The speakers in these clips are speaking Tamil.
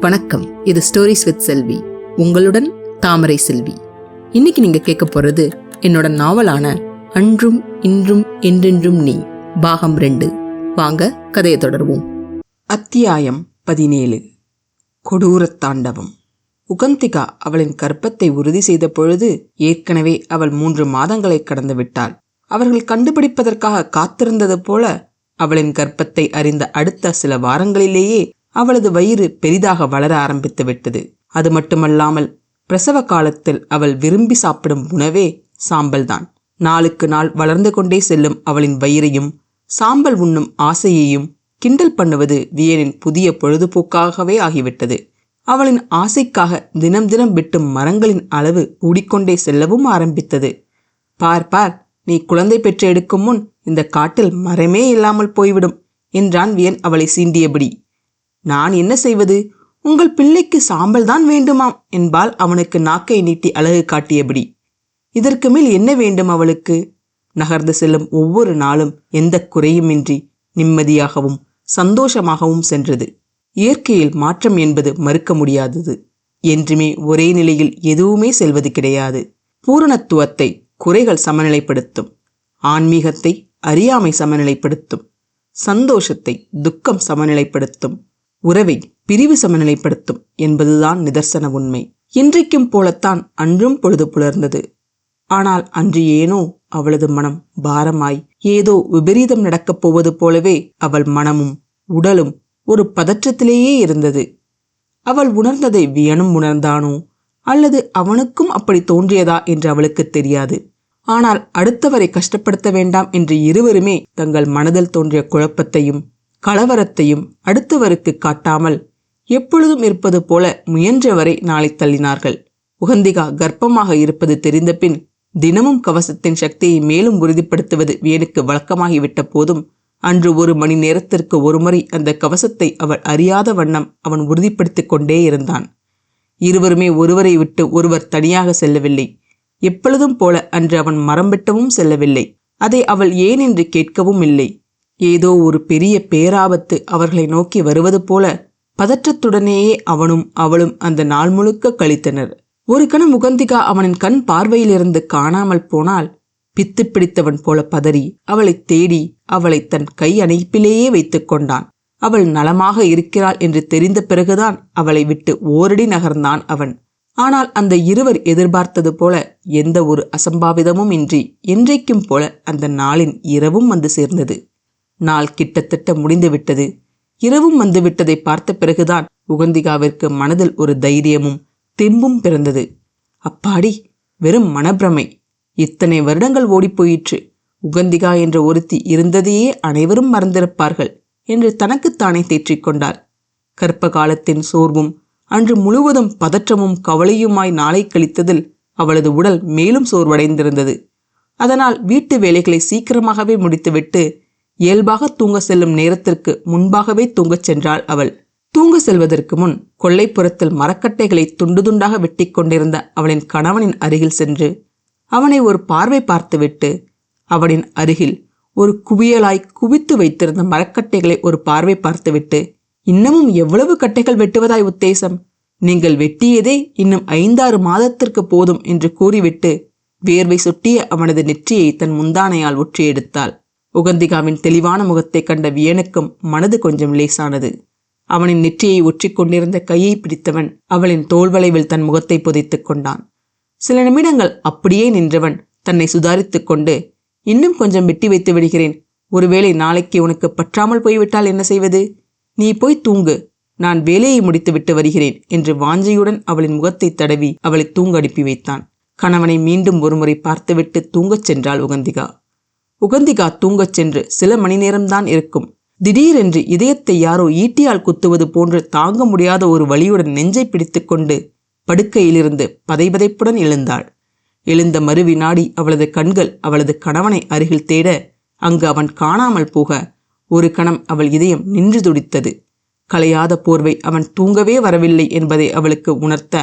வணக்கம். இது ஸ்டோரிஸ் வித் செல்வி. உங்களுடன் தாமரை செல்வி. இன்னைக்கு நீங்க கேட்க போறது என்னோட நாவலான அன்றும் இன்றும் என்றென்றும் நீ பாகம் ரெண்டு. வாங்க கதையை தொடர்வோம். அத்தியாயம் பதினேழு. கொடூரத் தாண்டவம். உகந்திகா அவளின் கற்பத்தை உறுதி செய்த பொழுது ஏற்கனவே அவள் மூன்று மாதங்களை கடந்து விட்டாள். அவர்கள் கண்டுபிடிப்பதற்காக காத்திருந்தது போல அவளின் கர்ப்பத்தை அறிந்த அடுத்த சில வாரங்களிலேயே அவளது வயிறு பெரிதாக வளர ஆரம்பித்து விட்டது. அது மட்டுமல்லாமல் பிரசவ காலத்தில் அவள் விரும்பி சாப்பிடும் உணவே சாம்பல்தான். நாளுக்கு நாள் வளர்ந்து கொண்டே செல்லும் அவளின் வயிறையும் சாம்பல் உண்ணும் ஆசையையும் கிண்டல் பண்ணுவது வியனின் புதிய பொழுதுபோக்காகவே ஆகிவிட்டது. அவளின் ஆசைக்காக தினம் தினம் வெட்டும் மரங்களின் அளவு கூடிக்கொண்டே செல்லவும் ஆரம்பித்தது. பார் பார் நீ குழந்தை பெற்று எடுக்கும் முன் இந்த காட்டில் மரமே இல்லாமல் போய்விடும் என்றான் வியன் அவளை சீண்டியபடி. நான் என்ன செய்வது? உங்கள் பிள்ளைக்கு சாம்பல் தான் வேண்டுமாம் என்பால் அவனுக்கு நாக்கை நீட்டி அழகு காட்டியபடி. இதற்கு மேல் என்ன வேண்டும் அவளுக்கு? நகர்ந்து செல்லும் ஒவ்வொரு நாளும் எந்த குறையுமின்றி நிம்மதியாகவும் சந்தோஷமாகவும் சென்றது. இயற்கையில் மாற்றம் என்பது மறுக்க முடியாதது. என்றுமே ஒரே நிலையில் எதுவுமே செல்வது கிடையாது. பூரணத்துவத்தை குறைகள் சமநிலைப்படுத்தும். ஆன்மீகத்தை அறியாமை சமநிலைப்படுத்தும். சந்தோஷத்தை துக்கம் சமநிலைப்படுத்தும். உறவை பிரிவு சமநிலைப்படுத்தும் என்பதுதான் நிதர்சன உண்மை. இன்றைக்கும் போலத்தான் அன்றும் பொழுது புலர்ந்தது. ஆனால் அன்று ஏனோ அவளது மனம் பாரமாய் ஏதோ விபரீதம் நடக்கப் போவது போலவே அவள் மனமும் உடலும் ஒரு பதற்றத்திலேயே இருந்தது. அவள் உணர்ந்ததை வியனும் உணர்ந்தானோ? அல்லது அவனுக்கும் அப்படி தோன்றியதா என்று அவளுக்கு தெரியாது. ஆனால் அடுத்தவரை கஷ்டப்படுத்த வேண்டாம் என்று இருவருமே தங்கள் மனதில் தோன்றிய குழப்பத்தையும் கலவரத்தையும் அடுத்தவருக்கு காட்டாமல் எப்பொழுதும் இருப்பது போல முயன்றவரை நாளை தள்ளினார்கள். உகந்திகா கர்ப்பமாக இருப்பது தெரிந்த பின் தினமும் கவசத்தின் சக்தியை மேலும் உறுதிப்படுத்துவது வேனுக்கு வழக்கமாகிவிட்ட போதும் அன்று ஒரு மணி நேரத்திற்கு ஒருமுறை அந்த கவசத்தை அவள் அறியாத வண்ணம் அவன் உறுதிப்படுத்திக் கொண்டே இருந்தான். இருவருமே ஒருவரை விட்டு ஒருவர் தனியாக செல்லவில்லை. எப்பொழுதும் போல அன்று அவன் மரம் வெட்டவும் செல்லவில்லை. அதை அவள் ஏன் என்று கேட்கவும் இல்லை. ஏதோ ஒரு பெரிய பேராபத்து அவர்களை நோக்கி வருவது போல பதற்றத்துடனேயே அவனும் அவளும் அந்த நாள் முழுக்க கழித்தனர். ஒரு கணம் முகந்திகா அவனின் கண் பார்வையிலிருந்து காணாமல் போனால் பித்து பிடித்தவன் போல பதறி அவளை தேடி அவளை தன் கை அணைப்பிலேயே வைத்துக் கொண்டான். அவள் நலமாக இருக்கிறாள் என்று தெரிந்த பிறகுதான் அவளை விட்டு ஓரடி நகர்ந்தான் அவன். ஆனால் அந்த இருவர் எதிர்பார்த்தது போல எந்த ஒரு அசம்பாவிதமும் இன்றி என்றைக்கும் போல அந்த நாளின் இரவும் வந்து சேர்ந்தது. நாள் கிட்டத்தட்ட முடிந்துவிட்டது. இரவும் வந்துவிட்டதை பார்த்த பிறகுதான் உகந்திகாவிற்கு மனதில் ஒரு தைரியமும் தெம்பும் பிறந்தது. அப்பாடி வெறும் மனப்பிரமை. இத்தனை வருடங்கள் ஓடிப்போயிற்று உகந்திகா என்ற ஒருத்தி இருந்ததையே அனைவரும் மறந்திருப்பார்கள் என்று தனக்குத்தானே தேற்றிக்கொண்டாள் கற்ப காலத்தின் சோர்வும் அன்று முழுவதும் பதற்றமும் கவலையுமாய் நாளை கழித்ததில் அவளது உடல் மேலும் சோர்வடைந்திருந்தது. அதனால் வீட்டு வேலைகளை சீக்கிரமாகவே முடித்துவிட்டு இயல்பாக தூங்க செல்லும் நேரத்திற்கு முன்பாகவே தூங்கச் சென்றாள் அவள். தூங்க செல்வதற்கு முன் கொள்ளைப்புறத்தில் மரக்கட்டைகளை துண்டு துண்டாக வெட்டி கொண்டிருந்த அவளின் கணவனின் அருகில் சென்று அவனை ஒரு பார்வை பார்த்துவிட்டு அவனின் அருகில் ஒரு குவியலாய் குவித்து வைத்திருந்த மரக்கட்டைகளை ஒரு பார்வை பார்த்துவிட்டு இன்னமும் எவ்வளவு கட்டைகள் வெட்டுவதாய் உத்தேசம்? நீங்கள் வெட்டியதே இன்னும் ஐந்தாறு மாதத்திற்கு போதும் என்று கூறிவிட்டு வேர்வை சுட்டிய அவனது நெற்றியை தன் முந்தானையால் ஒற்றி எடுத்தாள் உகந்திகாவின் தெளிவான முகத்தை கண்ட வியனுக்கும் மனது கொஞ்சம் லேசானது. அவனின் நெற்றியை ஒற்றிக் கொண்டிருந்த கையை பிடித்தவன் அவளின் தோல்வளைவில் தன் முகத்தை புதைத்துக் கொண்டான். சில நிமிடங்கள் அப்படியே நின்றவன் தன்னை சுதாரித்துக் கொண்டு இன்னும் கொஞ்சம் வெட்டி வைத்து விடுகிறேன். ஒருவேளை நாளைக்கு உனக்கு பற்றாமல் போய்விட்டால் என்ன செய்வது? நீ போய் தூங்கு. நான் வேலையை முடித்துவிட்டு வருகிறேன் என்று வாஞ்சையுடன் அவளின் முகத்தை தடவி அவளை தூங்க அனுப்பி வைத்தான். கணவனை மீண்டும் ஒருமுறை பார்த்துவிட்டு தூங்கச் சென்றாள் உகந்திகா. உகந்திகா தூங்கச் சென்று சில மணி நேரம்தான் இருக்கும். திடீரென்று இதயத்தை யாரோ ஈட்டியால் குத்துவது போன்று தாங்க முடியாத ஒரு வழியுடன் நெஞ்சை பிடித்துக்கொண்டு படுக்கையிலிருந்து பதைபதைப்புடன் எழுந்தாள். எழுந்த மறுவினாடி அவளது கண்கள் அவளது கணவனை அருகில் தேட அங்கு அவன் காணாமல் போக ஒரு கணம் அவள் இதயம் நின்று துடித்தது. கலையாத போர்வை அவன் தூங்கவே வரவில்லை என்பதை அவளுக்கு உணர்த்த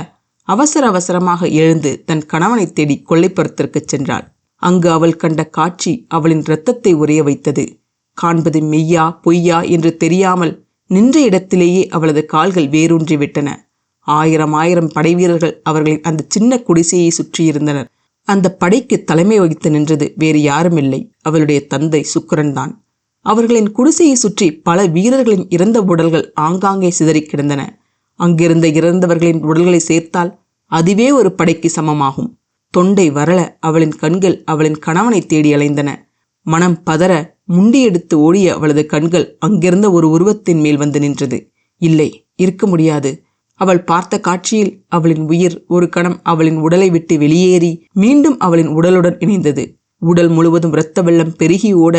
அவசர அவசரமாக எழுந்து தன் கணவனை தேடி கொள்ளைப்புறத்திற்குச் சென்றாள். அங்கு அவள் கண்ட காட்சி அவளின் இரத்தத்தை உறைய வைத்தது. காண்பது மெய்யா பொய்யா என்று தெரியாமல் நின்ற இடத்திலேயே அவளது கால்கள் வேரூன்றிவிட்டன. ஆயிரம் ஆயிரம் படைவீரர்கள் அவர்களின் அந்த சின்ன குடிசையை சுற்றியிருந்தனர். அந்த படைக்கு தலைமை வகித்து நின்றது வேறு யாரும் இல்லை அவளுடைய தந்தை சுக்கிரன் தான் அவர்களின் குடிசையை சுற்றி பல வீரர்களின் இறந்த உடல்கள் ஆங்காங்கே சிதறிக் கிடந்தன அங்கிருந்த இறந்தவர்களின் உடல்களை சேர்த்தால் அதுவே ஒரு படைக்கு சமமாகும். தொண்டை வரல. அவளின் கண்கள் அவளின் கணவனை தேடி அலைந்தன. மனம் பதற முண்டியெடுத்து ஓடிய அவளது கண்கள் அங்கிருந்த ஒரு உருவத்தின் மேல் வந்து நின்றது. இல்லை இருக்க முடியாது. அவள் பார்த்த காட்சியில் அவளின் உயிர் ஒரு கணம் அவளின் உடலை விட்டு வெளியேறி மீண்டும் அவளின் உடலுடன் இணைந்தது. உடல் முழுவதும் இரத்த வெள்ளம் பெருகி ஓட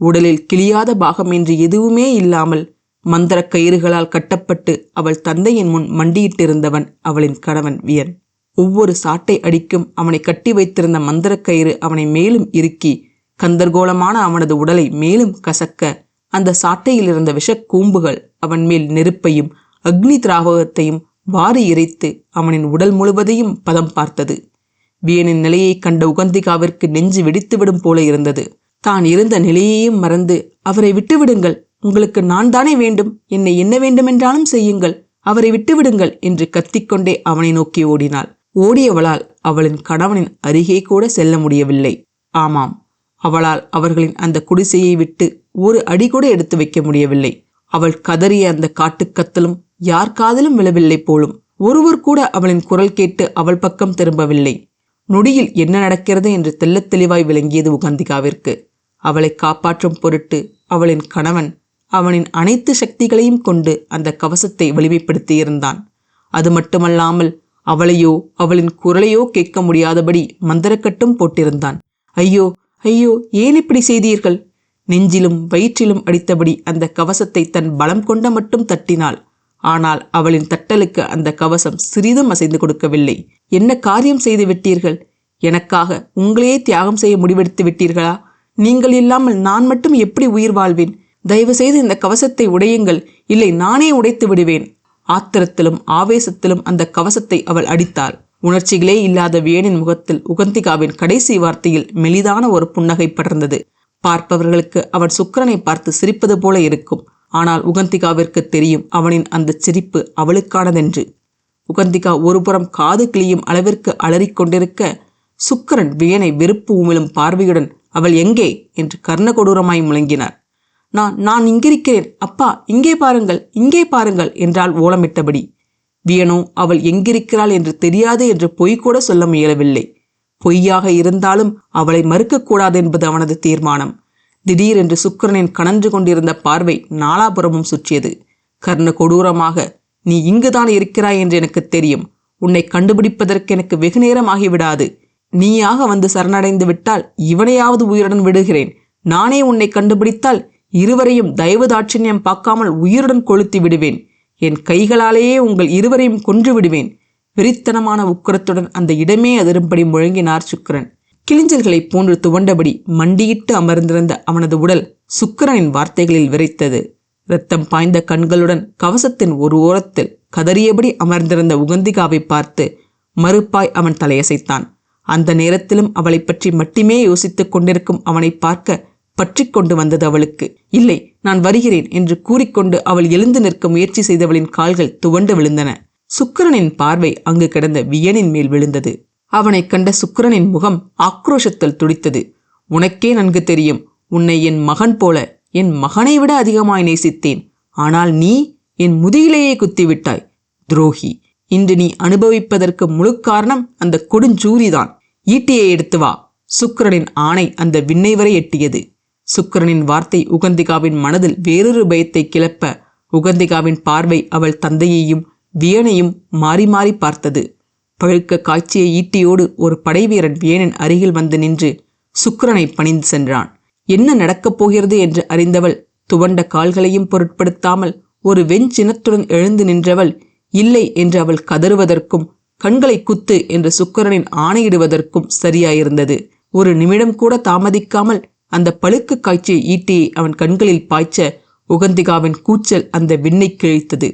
உடலில் கிளியாத பாகம் என்று எதுவுமே இல்லாமல் மந்திர கயிறுகளால் கட்டப்பட்டு அவள் தந்தையின் முன் மண்டியிட்டிருந்தவன் அவளின் கணவன் வியன். ஒவ்வொரு சாட்டை அடிக்கும் அவனை கட்டி வைத்திருந்த மந்திரக் கயிறு அவனை மேலும் இறுக்கி கந்தர்கோலமான அவனது உடலை மேலும் கசக்க அந்த சாட்டையில் இருந்த விஷக்கூம்புகள் அவன் மேல் நெருப்பையும் அக்னி திராவகத்தையும் வாரி இறைத்து அவனின் உடல் முழுவதையும் பதம் பார்த்தது. வியனின் நிலையைக் கண்ட உகந்திகாவிற்கு நெஞ்சு வெடித்துவிடும் போல இருந்தது. தான் இருந்த நிலையையும் மறந்து அவரை விட்டுவிடுங்கள் உங்களுக்கு நான் தானே வேண்டும் என்னை என்ன வேண்டுமென்றாலும் செய்யுங்கள் அவரை விட்டுவிடுங்கள் என்று கத்திக்கொண்டே அவனை நோக்கி ஓடினாள். ஓடியவளால் அவளின் கணவனின் அருகே கூட செல்ல முடியவில்லை. ஆமாம் அவளால் அவர்களின் அந்த குடிசையை விட்டு ஒரு அடி கூட எடுத்து வைக்க முடியவில்லை. அவள் கதறிய அந்த காட்டுக்கத்தலும் யார் காதலும் விழவில்லை போலும். ஒருவர் கூட அவளின் குரல் கேட்டு அவள் பக்கம் திரும்பவில்லை. நொடியில் என்ன நடக்கிறது என்று தெல்லத் தெளிவாய் விளங்கியது உகந்திகாவிற்கு. அவளை காப்பாற்றும் பொருட்டு அவளின் கணவன் அவனின் அனைத்து சக்திகளையும் கொண்டு அந்த கவசத்தை வலிமைப்படுத்தியிருந்தான். அது மட்டுமல்லாமல் அவளையோ அவளின் குரலையோ கேட்க முடியாதபடி மந்திரக்கட்டும் போட்டிருந்தான். ஐயோ ஐயோ ஏன் இப்படி செய்தீர்கள்? நெஞ்சிலும் வயிற்றிலும் அடித்தபடி அந்த கவசத்தை தன் பலம் கொண்ட மட்டும் தட்டினாள். ஆனால் அவளின் தட்டலுக்கு அந்த கவசம் சிறிதும் அசைந்து கொடுக்கவில்லை. என்ன காரியம் செய்து விட்டீர்கள்? எனக்காக உங்களையே தியாகம் செய்ய முடிவெடுத்து விட்டீர்களா? நீங்கள் இல்லாமல் நான் மட்டும் எப்படி உயிர் வாழ்வேன்? தயவு செய்து இந்த கவசத்தை உடையுங்கள். இல்லை நானே உடைத்து விடுவேன். ஆத்திரத்திலும் ஆவேசத்திலும் அந்த கவசத்தை அவள் அடித்தாள். உணர்ச்சிகளே இல்லாத வேணின் முகத்தில் உகந்திகாவின் கடைசி வார்த்தையில் மெலிதான ஒரு புன்னகை படர்ந்தது. பார்ப்பவர்களுக்கு அவன் சுக்கரனை பார்த்து சிரிப்பது போல இருக்கும். ஆனால் உகந்திகாவிற்கு தெரியும் அவனின் அந்த சிரிப்பு அவளுக்கானதென்று. உகந்திகா ஒருபுறம் காது கிளியும் அளவிற்கு அலறிக்கொண்டிருக்க சுக்கரன் சுக்கிரன் வியனை வெறுப்பு உமிழும் பார்வையுடன் அவள் எங்கே? என்று கர்ணகொடூரமாய் முழங்கினார். நான் நான் இங்கிருக்கிறேன். அப்பா இங்கே பாருங்கள் இங்கே பாருங்கள் என்றால் ஓலமிட்டபடி. வியனோ அவள் எங்கிருக்கிறாள் என்று தெரியாது என்று பொய் கூட சொல்ல முயலவில்லை. பொய்யாக இருந்தாலும் அவளை மறுக்கக்கூடாது என்பது அவனது தீர்மானம். திடீரென்று சுக்கிரனின் கனன்று கொண்டிருந்த பார்வை நாலாபுரமும் சுற்றியது. கர்ண கொடூரமாக நீ இங்குதான் இருக்கிறாய் என்று எனக்கு தெரியும். உன்னை கண்டுபிடிப்பதற்கு எனக்கு வெகு நேரம் ஆகிவிடாது. நீயாக வந்து சரணடைந்து விட்டால் இவனையாவது உயிருடன் விடுகிறேன். நானே உன்னை கண்டுபிடித்தால் இருவரையும் தயவு தாட்சிணியம் பார்க்காமல் உயிருடன் கொளுத்தி விடுவேன். என் கைகளாலேயே உங்கள் இருவரையும் கொன்று விடுவேன். வெறித்தனமான உக்கரத்துடன் அந்த இடமே அதிரும்படி முழங்கினார் சுக்கிரன். கிளிஞ்சல்களைப் போன்று துவண்டபடி மண்டியிட்டு அமர்ந்திருந்த அவனது உடல் சுக்கரனின் வார்த்தைகளில் விரைத்தது. இரத்தம் பாய்ந்த கண்களுடன் கவசத்தின் ஒரு ஓரத்தில் கதறியபடி அமர்ந்திருந்த உகந்திகாவை பார்த்து மறுப்பாய் அவன் தலையசைத்தான். அந்த நேரத்திலும் அவளை பற்றி மட்டுமே யோசித்துக் கொண்டிருக்கும் அவனை பார்க்க பற்றி கொண்டு வந்தது அவளுக்கு. இல்லை நான் வருகிறேன் என்று கூறிக்கொண்டு அவள் எழுந்து நிற்க முயற்சி செய்தவளின் கால்கள் துவண்டு விழுந்தன. சுக்கரனின் பார்வை அங்கு கிடந்த வியனின் மேல் விழுந்தது. அவனைக் கண்ட சுக்கிரனின் முகம் ஆக்ரோஷத்தில் துடித்தது. உனக்கே நன்கு தெரியும். உன்னை என் மகன் போல என் மகனை விட அதிகமாய் நேசித்தேன். ஆனால் நீ என் முதுகிலேயே குத்திவிட்டாய். துரோகி இன்று நீ அனுபவிப்பதற்கு முழு காரணம் அந்த கொடுஞ்சூரிதான். ஈட்டியை எடுத்து வா. சுக்கிரனின் ஆணை அந்த விண்ணை வரை எட்டியது. சுக்கிரனின் வார்த்தை உகந்திகாவின் மனதில் வேறொரு பயத்தை கிளப்ப உகந்திகாவின் பார்வை அவள் தந்தையையும் வியனையும் மாறி மாறி பார்த்தது. பழுக்க காய்ச்சிய ஈட்டியோடு ஒரு படைவீரன் வியனின் அருகில் வந்து நின்று சுக்கிரனை பணிந்து சென்றான். என்ன நடக்கப் போகிறது என்று அறிந்தவள் துவண்ட கால்களையும் பொருட்படுத்தாமல் ஒரு வெஞ்சினத்துடன் எழுந்து நின்றவள் இல்லை என்று அவள் கதறுவதற்கும் கண்களை குத்து என்று சுக்கிரனின் ஆணையிடுவதற்கும் சரியாயிருந்தது. ஒரு நிமிடம் கூட தாமதிக்காமல் அந்த பழுக்கு காய்ச்சிய ஈட்டியை அவன் கண்களில் பாய்ச்ச உகந்திகாவின் கூச்சல் அந்த விண்ணை கிழித்தது.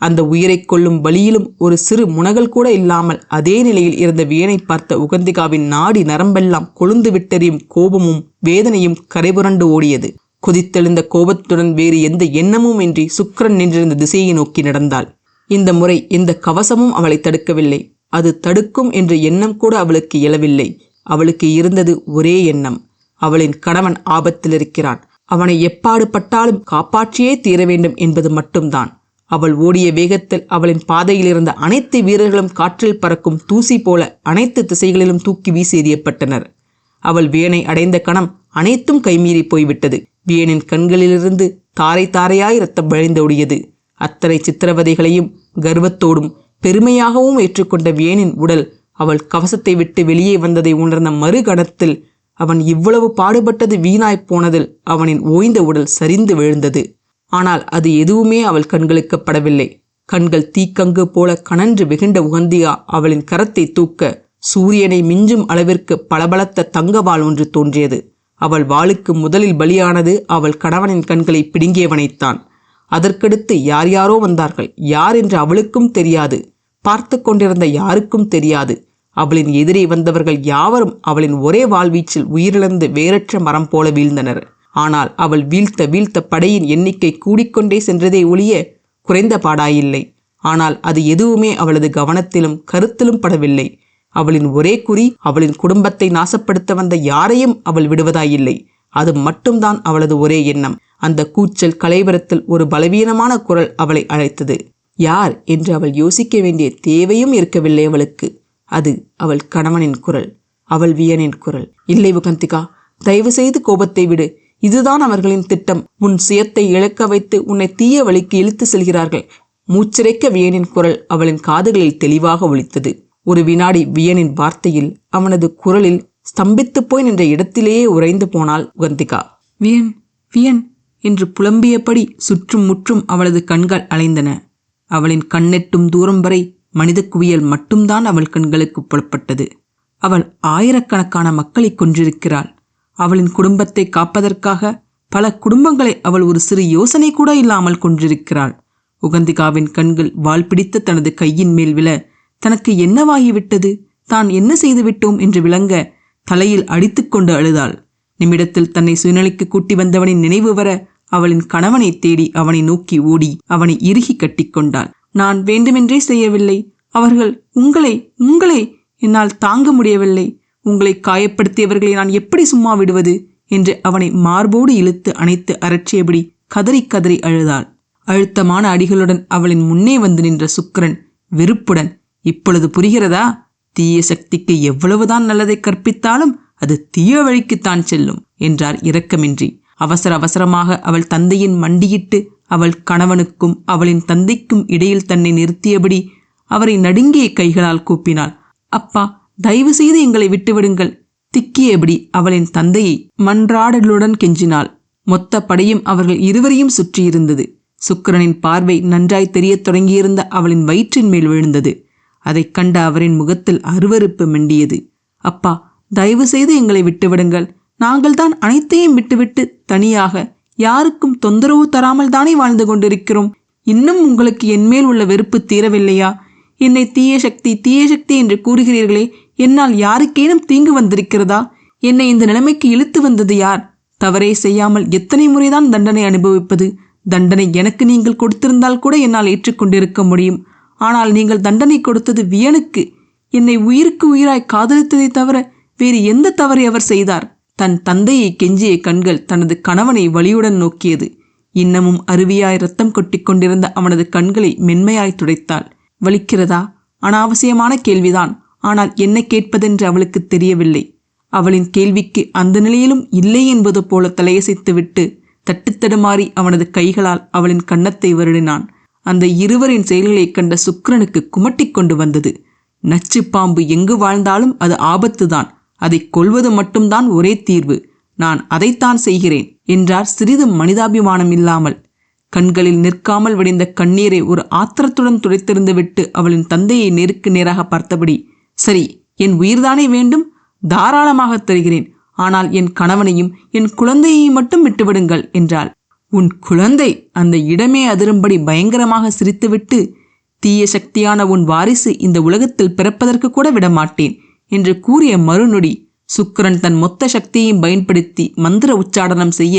அந்த உயிரைக் கொள்ளும் வழியிலும் ஒரு சிறு முனகல் கூட இல்லாமல் அதே நிலையில் இருந்த வியனை பார்த்த உகந்திகாவின் நாடி நரம்பெல்லாம் கொழுந்து விட்டெறியும் கோபமும் வேதனையும் கரைபுரண்டு ஓடியது. குதித்தெழுந்த கோபத்துடன் வேறு எந்த எண்ணமும் இன்றி சுக்கிரன் நின்றிருந்த திசையை நோக்கி நடந்தாள். இந்த முறை எந்த கவசமும் அவளை தடுக்கவில்லை. அது தடுக்கும் என்ற எண்ணம் கூட அவளுக்கு இயலவில்லை அவளுக்கு இருந்தது ஒரே எண்ணம். அவளின் கணவன் ஆபத்தில் இருக்கிறான் அவனை எப்பாடு பட்டாலும் காப்பாற்றியே தீர வேண்டும் என்பது மட்டும்தான். அவள் ஓடிய வேகத்தில் அவளின் பாதையில் இருந்த அனைத்து வீரர்களும் காற்றில் பறக்கும் தூசி போல அனைத்து திசைகளிலும் தூக்கி வீசி எறியப்பட்டனர் அவள் வேனை அடைந்த கணம் அனைத்தும் கைமீறி போய்விட்டது. வியனின் கண்களிலிருந்து தாரை தாரையாய் ரத்தம் வழிந்தோடியது அத்தனை சித்திரவதைகளையும் கர்வத்தோடும் பெருமையாகவும் ஏற்றுக்கொண்ட வியனின் உடல் அவள் கவசத்தை விட்டு வெளியே வந்ததை உணர்ந்த மறுகணத்தில் அவன் இவ்வளவு பாடுபட்டது வீணாய்ப் போனதில் அவனின் ஓய்ந்த உடல் சரிந்து விழுந்தது. ஆனால் அது எதுவுமே அவள் கண்களுக்கு படவில்லை கண்கள் தீக்கங்கு போல கனன்று வெகுண்ட உகந்தியா அவளின் கரத்தை தூக்க சூரியனை மிஞ்சும் அளவிற்கு பளபளத்த தங்கவாள் ஒன்று தோன்றியது. அவள் வாளுக்கு முதலில் பலியானது அவள் கணவனின் கண்களை பிடுங்கியவனைத்தான் அதற்கடுத்து யார் யாரோ வந்தார்கள். யார் என்று அவளுக்கும் தெரியாது. பார்த்து கொண்டிருந்த யாருக்கும் தெரியாது. அவளின் எதிரே வந்தவர்கள் யாவரும் அவளின் ஒரே வாழ்வீச்சில் உயிரிழந்து வேறற்ற மரம் போல வீழ்ந்தனர். ஆனால் அவள் வீழ்த்த வீழ்த்த படையின் எண்ணிக்கை கூடிக்கொண்டே சென்றதே ஒழிய குறைந்த பாடாயில்லை. ஆனால் அது எதுவுமே அவளது கவனத்திலும் கருத்திலும் படவில்லை. அவளின் ஒரே குறி அவளின் குடும்பத்தை நாசப்படுத்த வந்த யாரையும் அவள் விடுவதாயில்லை. அது மட்டும்தான் அவளது ஒரே எண்ணம். அந்த கூச்சல் கலைவரத்தில் ஒரு பலவீனமான குரல் அவளை அழைத்தது. யார் என்று அவள் யோசிக்க வேண்டிய தேவையும் இருக்கவில்லை அவளுக்கு. அது அவள் கணவனின் குரல் அவள் வியனின் குரல். இல்லை உகந்திகா தயவு செய்து கோபத்தை விடு. இதுதான் அவர்களின் திட்டம். உன் சுயத்தை இழக்க வைத்து உன்னை தீய வழிக்கு இழுத்து செல்கிறார்கள். மூச்சிறைக்க வியனின் குரல் அவளின் காதுகளில் தெளிவாக ஒலித்தது. ஒரு வினாடி வியனின் வார்த்தையில் அவனது குரலில் ஸ்தம்பித்து போய் நின்ற இடத்திலேயே உறைந்து போனாள் உகந்திகா வியன் வியன் என்று புலம்பியபடி சுற்றும் முற்றும் அவளது கண்கள் அலைந்தன. அவளின் கண்ணெட்டும் தூரம் வரை மனித குவியல் மட்டும்தான் அவள் கண்களுக்கு புலப்பட்டது. அவள் ஆயிரக்கணக்கான மக்களை கொன்றிருக்கிறாள். அவளின் குடும்பத்தை காப்பதற்காக பல குடும்பங்களை அவள் ஒரு சிறு யோசனை கூட இல்லாமல் கொன்றிருக்கிறாள். உகந்திகாவின் கண்கள் வாள் பிடித்த தனது கையின் மேல் விழ தனக்கு என்னவாகிவிட்டது? தான் என்ன செய்துவிட்டோம்? என்று விளங்க தலையில் அடித்துக்கொண்டு அழுதாள். நிமிடத்தில் தன்னை சுயநிலைக்கு கூட்டி வந்தவனின் நினைவு வர அவளின் கணவனை தேடி அவனை நோக்கி ஓடி அவனை இறுகி கட்டிக்கொண்டாள் நான் வேண்டுமென்றே செய்யவில்லை. அவர்கள் உங்களை உங்களை என்னால் தாங்க முடியவில்லை. உங்களை காயப்படுத்தியவர்களை நான் எப்படி சும்மா விடுவது? என்று அவனை மார்போடு இழுத்து அணைத்து அரற்றியபடி கதறி கதறி அழுதாள். அழுத்தமான அடிகளுடன் அவளின் முன்னே வந்து நின்ற சுக்கிரன் வெறுப்புடன் இப்பொழுது புரிகிறதா? தீய சக்திக்கு எவ்வளவுதான் நல்லதை கற்பித்தாலும் அது தீய வழிக்குத்தான் செல்லும் என்றார் இரக்கமின்றி. அவசர அவசரமாக அவள் தந்தையின் மண்டியிட்டு அவள் கணவனுக்கும் அவளின் தந்தைக்கும் இடையில் தன்னை நிறுத்தியபடி அவரை நடுங்கிய கைகளால் கூப்பினாள். அப்பா தயவு செய்து எங்களை விட்டுவிடுங்கள் திக்கியபடி அவளின் தந்தையை மன்றாடலுடன் கெஞ்சினாள். மொத்த படையும் அவர்கள் இருவரையும் சுற்றியிருந்தது. சுக்கிரனின் பார்வை நன்றாய் தெரியத் தொடங்கியிருந்த அவளின் வயிற்றின் மேல் விழுந்தது. அதைக் கண்ட அவரின் முகத்தில் அருவருப்பு மெண்டியது. அப்பா தயவு செய்து எங்களை விட்டுவிடுங்கள். நாங்கள்தான் அனைத்தையும் விட்டுவிட்டு தனியாக யாருக்கும் தொந்தரவு தராமல் தானே வாழ்ந்து கொண்டிருக்கிறோம். இன்னும் உங்களுக்கு என்மேல் உள்ள வெறுப்பு தீரவில்லையா? என்னை தீய சக்தி தீய சக்தி என்று கூறுகிறீர்களே என்னால் யாருக்கேனும் தீங்கு வந்திருக்கிறதா? என்னை இந்த நிலைமைக்கு இழுத்து வந்தது யார்? தவறே செய்யாமல் எத்தனை முறைதான் தண்டனை அனுபவிப்பது? தண்டனை எனக்கு நீங்கள் கொடுத்திருந்தால் கூட என்னால் ஏற்றுக்கொண்டிருக்க முடியும். ஆனால் நீங்கள் தண்டனை கொடுத்தது வியனுக்கு. என்னை உயிருக்கு உயிராய் காதலித்ததை தவிர வேறு எந்த தவறை அவர் செய்தார்? தன் தந்தையை கெஞ்சிய கண்கள் தனது கணவனை வலியுடன் நோக்கியது. இன்னமும் அருவியாய் ரத்தம் கொட்டிக்கொண்டிருந்த அவனது கண்களை மென்மையாய் துடைத்தாள். வலிக்கிறதா? அனாவசியமான கேள்விதான். ஆனால் என்ன கேட்பதென்று அவளுக்கு தெரியவில்லை. அவளின் கேள்விக்கு அந்த நிலையிலும் இல்லை என்பது போல தலையசைத்துவிட்டு தட்டுத்தடுமாறி அவனது கைகளால் அவளின் கன்னத்தை வருடினான். அந்த இருவரின் செயல்களைக் கண்ட சுக்கரனுக்கு குமட்டிக் கொண்டு வந்தது. நச்சு பாம்பு எங்கு வாழ்ந்தாலும் அது ஆபத்துதான். அதை கொல்வது மட்டும்தான் ஒரே தீர்வு. நான் அதைத்தான் செய்கிறேன் என்றார் சிறிது மனிதாபிமானம் இல்லாமல் கண்களில் நிற்காமல் வடிந்த கண்ணீரை ஒரு ஆத்திரத்துடன் துடைத்திருந்து விட்டு அவளின் தந்தையை நேருக்கு நேராக பார்த்தபடி சரி என் உயிர்தானே வேண்டும்? தாராளமாக தருகிறேன். ஆனால் என் கணவனையும் என் குழந்தையையும் மட்டும் விட்டுவிடுங்கள் என்றாள். உன் குழந்தை அந்த இடமே அதிரும்படி பயங்கரமாக சிரித்துவிட்டு தீய சக்தியான உன் வாரிசு இந்த உலகத்தில் பிறப்பதற்கு கூட விடமாட்டேன். என்று கூறிய மறுநொடி சுக்கிரன் தன் மொத்த சக்தியையும் பயன்படுத்தி மந்திர உச்சாடனம் செய்ய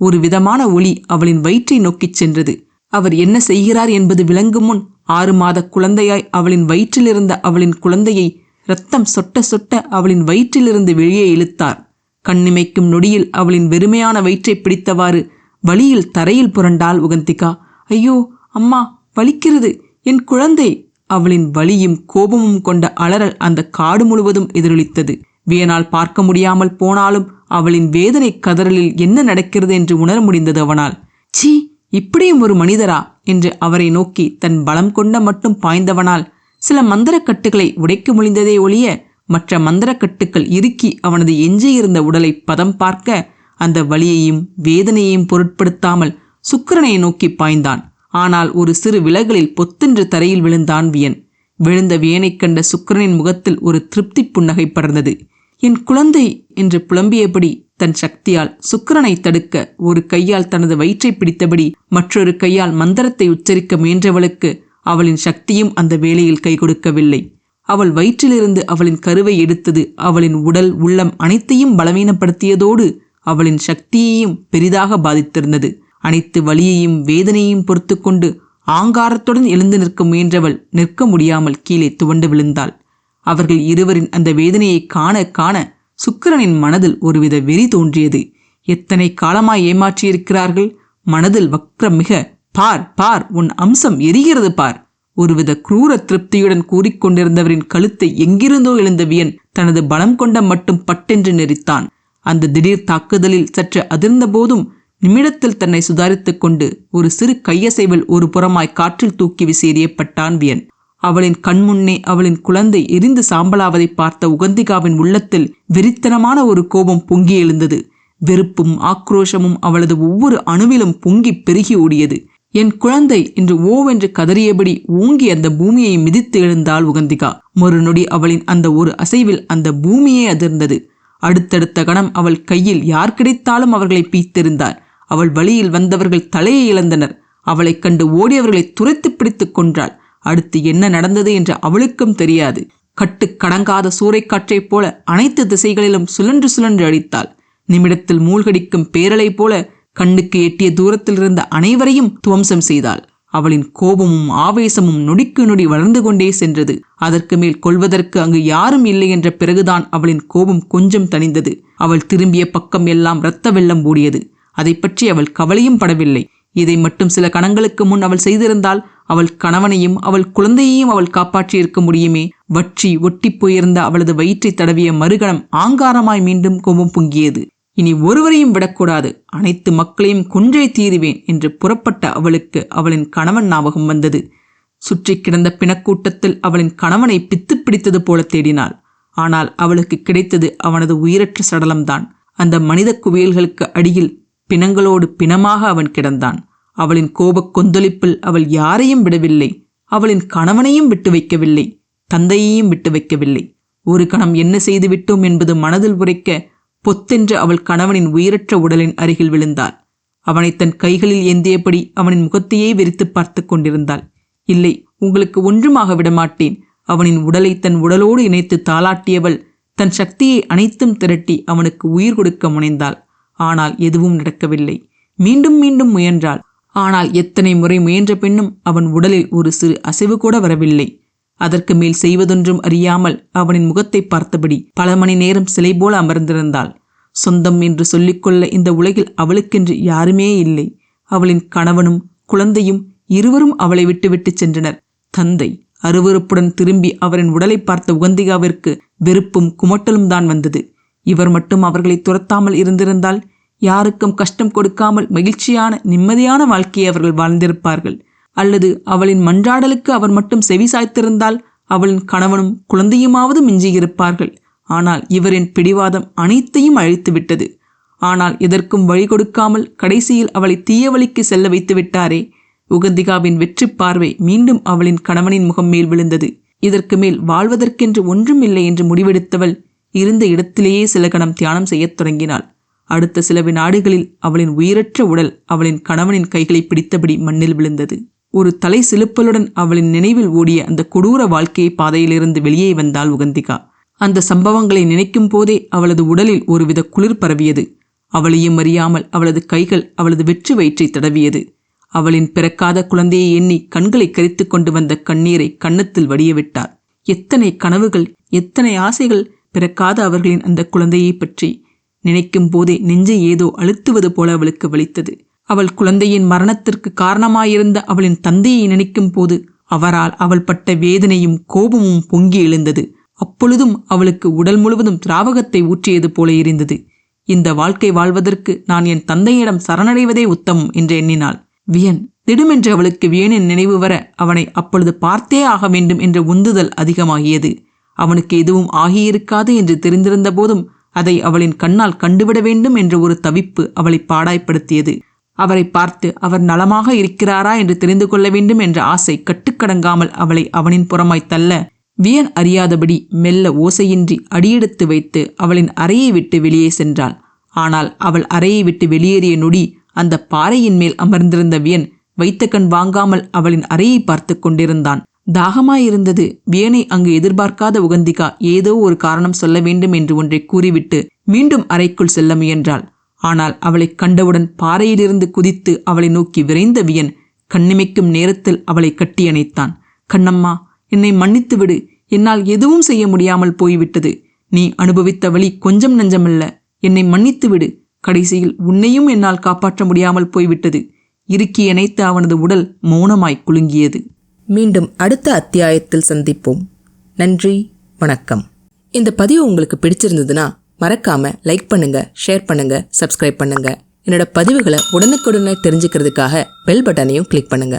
ஒரு விதமான ஒளி அவளின் வயிற்றை நோக்கிச் சென்றது. அவர் என்ன செய்கிறார் என்பது விளங்கும் முன் ஆறு மாத குழந்தையாய் அவளின் வயிற்றிலிருந்த அவளின் குழந்தையை ரத்தம் சொட்ட சொட்ட அவளின் வயிற்றிலிருந்து வெளியே இழுத்தார். கண்ணிமைக்கும் நொடியில் அவளின் வெறுமையான வயிற்றை பிடித்தவாறு வழியில் தரையில் புரண்டாள் உகந்திகா. ஐயோ அம்மா வலிக்கிறது. என் குழந்தை. அவளின் வலியும் கோபமும் கொண்ட அலறல் அந்த காடு முழுவதும் எதிரொலித்தது. வியனால் பார்க்க முடியாமல் போனாலும் அவளின் வேதனை கதறலில் என்ன நடக்கிறது என்று உணர முடிந்தது அவனால். சீ இப்படியும் ஒரு மனிதரா? என்று அவரை நோக்கி தன் பலம் கொண்ட மட்டும் பாய்ந்தவனால் சில மந்திரக்கட்டுகளை உடைக்க முடிந்ததே ஒழிய மற்ற மந்திரக்கட்டுக்கள் இறுக்கி அவனது எஞ்சியிருந்த உடலை பதம் பார்க்க அந்த வலியையும் வேதனையையும் பொருட்படுத்தாமல் சுக்கிரனை நோக்கி பாய்ந்தான். ஆனால் ஒரு சிறு விலகலில் பொத்தென்று தரையில் விழுந்தான் வியன். விழுந்த வியனைக் கண்ட சுக்கிரனின் முகத்தில் ஒரு திருப்தி புன்னகை படர்ந்தது. என் குழந்தை என்று புலம்பியபடி தன் சக்தியால் சுக்கரனை தடுக்க ஒரு கையால் தனது வயிற்றை பிடித்தபடி மற்றொரு கையால் மந்திரத்தை உச்சரிக்க முயன்றவளுக்கு அவளின் சக்தியும் அந்த வேளையில் கை கொடுக்கவில்லை. அவள் வயிற்றிலிருந்து அவளின் கருவை எடுத்தது அவளின் உடல் உள்ளம் அனைத்தையும் பலவீனப்படுத்தியதோடு அவளின் சக்தியையும் பெரிதாக பாதித்திருந்தது. அனைத்து வலியையும் வேதனையையும் பொறுத்து கொண்டு ஆங்காரத்துடன் எழுந்து நிற்க முயன்றவள் நிற்க முடியாமல் கீழே துவண்டு விழுந்தாள். அவர்கள் இருவரின் அந்த வேதனையை காண காண சுக்கிரனின் மனதில் ஒருவித வெறி தோன்றியது. எத்தனை காலமாய் ஏமாற்றியிருக்கிறார்கள்? மனதில் வக்ரம் மிக பார் பார் உன் அம்சம் எரிகிறது பார். ஒருவித குரூர திருப்தியுடன் கூறிக்கொண்டிருந்தவரின் கழுத்தை எங்கிருந்தோ எழுந்த வியன் தனது பலம் கொண்ட மட்டும் பட்டென்று நெறித்தான் அந்த திடீர் தாக்குதலில் சற்று அதிர்ந்த போதும் நிமிடத்தில் தன்னை சுதாரித்துக் கொண்டு ஒரு சிறு கையசைவில் ஒரு புறமாய் காற்றில் தூக்கி விசேறியப்பட்டான் வியன் அவளின் கண்முன்னே அவளின் குழந்தை எரிந்து சாம்பலாவதை பார்த்த உகந்திகாவின் உள்ளத்தில் வெறித்தனமான ஒரு கோபம் பொங்கி எழுந்தது. வெறுப்பும் ஆக்ரோஷமும் அவளது ஒவ்வொரு அணுவிலும் பொங்கி பெருகி ஓடியது. என் குழந்தை என்று ஓவென்று கதறியபடி ஓங்கி அந்த பூமியை மிதித்து எழுந்தாள் உகந்திகா. மறுநொடி அவளின் அந்த ஒரு அசைவில் அந்த பூமியே அதிர்ந்தது. அடுத்தடுத்த கணம் அவள் கையில் யார் கிடைத்தாலும் அவர்களை பீத்திருந்தார் அவள் வழியில் வந்தவர்கள் தலையை இழந்தனர். அவளைக் கண்டு ஓடியவர்களை துரைத்து பிடித்துக் கொன்றாள். அடுத்து என்ன நடந்தது என்று அவளுக்கும் தெரியாது. கட்டு கடங்காத சூறைக்காற்றைப் போல அனைத்து திசைகளிலும் சுழன்று சுழன்று அடித்தாள். நிமிடத்தில் மூழ்கடிக்கும் பேரலை போல கண்ணுக்கு எட்டிய தூரத்தில் இருந்த அனைவரையும் துவம்சம் செய்தாள். அவளின் கோபமும் ஆவேசமும் நொடிக்கு நொடி வளர்ந்து கொண்டே சென்றது. அதற்கு மேல் கொள்வதற்கு அங்கு யாரும் இல்லை என்ற பிறகுதான் அவளின் கோபம் கொஞ்சம் தணிந்தது. அவள் திரும்பிய பக்கம் எல்லாம் இரத்த வெள்ளம் ஓடியது. அதை பற்றி அவள் கவலையும் படவில்லை. இதை மட்டும் சில கணங்களுக்கு முன் அவள் செய்திருந்தால் அவள் கணவனையும் அவள் குழந்தையையும் அவள் காப்பாற்றியிருக்க முடியுமே? வற்றி ஒட்டிப் போயிருந்த அவளது வயிற்றை தடவிய மறுகணம் ஆங்காரமாய் மீண்டும் கோபம் பொங்கியது. இனி ஒருவரையும் விடக்கூடாது. அனைத்து மக்களையும் கொன்றே தீருவேன் என்று புறப்பட்ட அவளுக்கு அவளின் கணவன் ஞாபகம் வந்தது. சுற்றி கிடந்த பிணக்கூட்டத்தில் அவளின் கணவனை பித்து பிடித்தது போல தேடினாள். ஆனால் அவளுக்கு கிடைத்தது அவனது உயிரற்ற சடலம்தான். அந்த மனித குவியல்களுக்கு அடியில் பிணங்களோடு பிணமாக அவன் கிடந்தான். அவளின் கோபக் கொந்தளிப்பில் அவள் யாரையும் விடவில்லை. அவளின் கணவனையும் விட்டு வைக்கவில்லை. தந்தையையும் விட்டு வைக்கவில்லை. ஒரு கணம் என்ன செய்து விட்டோம் என்பது மனதில் உரைக்க பொத்தென்று அவள் கணவனின் உயிரற்ற உடலின் அருகில் விழுந்தாள். அவனை தன் கைகளில் ஏந்தியபடி அவனின் முகத்தையே வெறித்து பார்த்து கொண்டிருந்தாள். இல்லை உங்களுக்கு ஒன்றுமாக விடமாட்டேன். அவனின் உடலை தன் உடலோடு இணைத்து தாளாட்டியவள் தன் சக்தியை அனைத்தும் திரட்டி அவனுக்கு உயிர் கொடுக்க முனைந்தாள். ஆனால் எதுவும் நடக்கவில்லை. மீண்டும் மீண்டும் முயன்றாள். ஆனால் எத்தனை முறை முயன்ற பின்னும் அவன் உடலில் ஒரு சிறு அசைவு கூட வரவில்லை. அதற்கு மேல் செய்வதொன்றும் அறியாமல் அவனின் முகத்தை பார்த்தபடி பல மணி நேரம் சிலை போல அமர்ந்திருந்தாள். சொந்தம் என்று சொல்லிக்கொள்ள இந்த உலகில் அவளுக்கென்று யாருமே இல்லை. அவளின் கணவனும் குழந்தையும் இருவரும் அவளை விட்டுவிட்டு சென்றனர். தந்தை அருவறுப்புடன் திரும்பி அவரின் உடலை பார்த்த உகந்திகாவிற்கு வெறுப்பும் குமட்டலும் தான் வந்தது. இவர் மட்டும் அவர்களை துரத்தாமல் இருந்திருந்தால் யாருக்கும் கஷ்டம் கொடுக்காமல் மகிழ்ச்சியான நிம்மதியான வாழ்க்கையை அவர்கள் வாழ்ந்திருப்பார்கள். அல்லது அவளின் மன்றாடலுக்கு அவர் மட்டும் செவி சாய்த்திருந்தால் அவளின் கணவனும் குழந்தையுமாவது மிஞ்சியிருப்பார்கள். ஆனால் இவரின் பிடிவாதம் அனைத்தையும் அழித்துவிட்டது. ஆனால் இதற்கும் வழி கொடுக்காமல் கடைசியில் அவளை தீய வழிக்கு செல்ல வைத்து விட்டாரே. உகந்திகாவின் வெற்றி பார்வை மீண்டும் அவளின் கணவனின் முகம் மேல் விழுந்தது. இதற்கு மேல் வாழ்வதற்கென்று ஒன்றும் இல்லை என்று முடிவெடுத்தவள் இருந்த இடத்திலேயே சில கணம் தியானம் செய்யத் தொடங்கினாள். அடுத்த சில வினாடுகளில் அவளின் உயிரற்ற உடல் அவளின் கணவனின் கைகளை பிடித்தபடி மண்ணில் விழுந்தது. ஒரு தலை சிலுப்பலுடன் அவளின் நினைவில் ஓடிய அந்த கொடூர வாழ்க்கை பாதையிலிருந்து வெளியே வந்தாள் உகந்திகா. அந்த சம்பவங்களை நினைக்கும் போதே அவளது உடலில் ஒருவித குளிர் பரவியது. அவளையும் அறியாமல் அவளது கைகள் அவளது வெற்று வயிற்றை தடவியது. அவளின் பிறக்காத குழந்தையை எண்ணி கண்களை கரித்து கொண்டு வந்த கண்ணீரை கன்னத்தில் வடியவிட்டார். எத்தனை கனவுகள் எத்தனை ஆசைகள் பிறக்காத அவர்களின் அந்த குழந்தையை பற்றி நினைக்கும் போதே நெஞ்சை ஏதோ அழுத்துவது போல அவளுக்கு வலித்தது. அவள் குழந்தையின் மரணத்திற்கு காரணமாயிருந்த அவளின் தந்தையை நினைக்கும் போது அவரால் அவள் பட்ட வேதனையும் கோபமும் பொங்கி எழுந்தது. அப்பொழுதும் அவளுக்கு உடல் முழுவதும் திராவகத்தை ஊற்றியது போல இருந்தது இந்த வாழ்க்கை வாழ்வதற்கு நான் என் தந்தையிடம் சரணடைவதே உத்தமம் என்று எண்ணினாள். வியன் திடுமென்று அவளுக்கு வியனின் நினைவு வர அவனை அப்பொழுது பார்த்தே ஆக வேண்டும் என்ற உந்துதல் அதிகமாகியது. அவனுக்கு எதுவும் ஆகியிருக்காது என்று தெரிந்திருந்த போதும் அதை அவளின் கண்ணால் கண்டுவிட வேண்டும் என்ற ஒரு தவிப்பு அவளை பாடாய்ப்படுத்தியது. அவரை பார்த்து அவர் நலமாக இருக்கிறாரா என்று தெரிந்து கொள்ள வேண்டும் என்ற ஆசை கட்டுக்கடங்காமல் அவளை அவனின் புறமாய் தள்ள வியன் அறியாதபடி மெல்ல ஓசையின்றி அடியெடுத்து வைத்து அவளின் அறையை விட்டு வெளியே சென்றாள். ஆனால் அவள் அறையை விட்டு வெளியேறிய நொடி அந்த பாறையின் மேல் அமர்ந்திருந்த வியன் வைத்த கண் வாங்காமல் அவளின் அறையை பார்த்து கொண்டிருந்தான். தாகமாயிருந்தது. வியனை அங்கு எதிர்பார்க்காத உகந்திகா ஏதோ ஒரு காரணம் சொல்ல வேண்டும் என்று ஒன்றை கூறிவிட்டு மீண்டும் அறைக்குள் செல்ல முயன்றாள். ஆனால் அவளைக் கண்டவுடன் பாறையிலிருந்து குதித்து அவளை நோக்கி விரைந்த வியன் கண்ணிமைக்கும் நேரத்தில் அவளை கட்டியணைத்தான். கண்ணம்மா என்னை மன்னித்து விடு. என்னால் எதுவும் செய்ய முடியாமல் போய்விட்டது. நீ அனுபவித்த வழி கொஞ்சம் நஞ்சமல்ல. என்னை மன்னித்து விடு. கடைசியில் உன்னையும் என்னால் காப்பாற்ற முடியாமல் போய்விட்டது. இறுக்கி இணைத்த அவனது உடல் மௌனமாய் குலுங்கியது. மீண்டும் அடுத்த அத்தியாயத்தில் சந்திப்போம். நன்றி வணக்கம். இந்த பதிவு உங்களுக்கு பிடிச்சிருந்ததுன்னா மறக்காம லைக் பண்ணுங்க ஷேர் பண்ணுங்க சப்ஸ்கிரைப் பண்ணுங்க. என்னோட பதிவுகளை உடனுக்குடனே தெரிஞ்சுக்கிறதுக்காக பெல் பட்டனையும் கிளிக் பண்ணுங்க.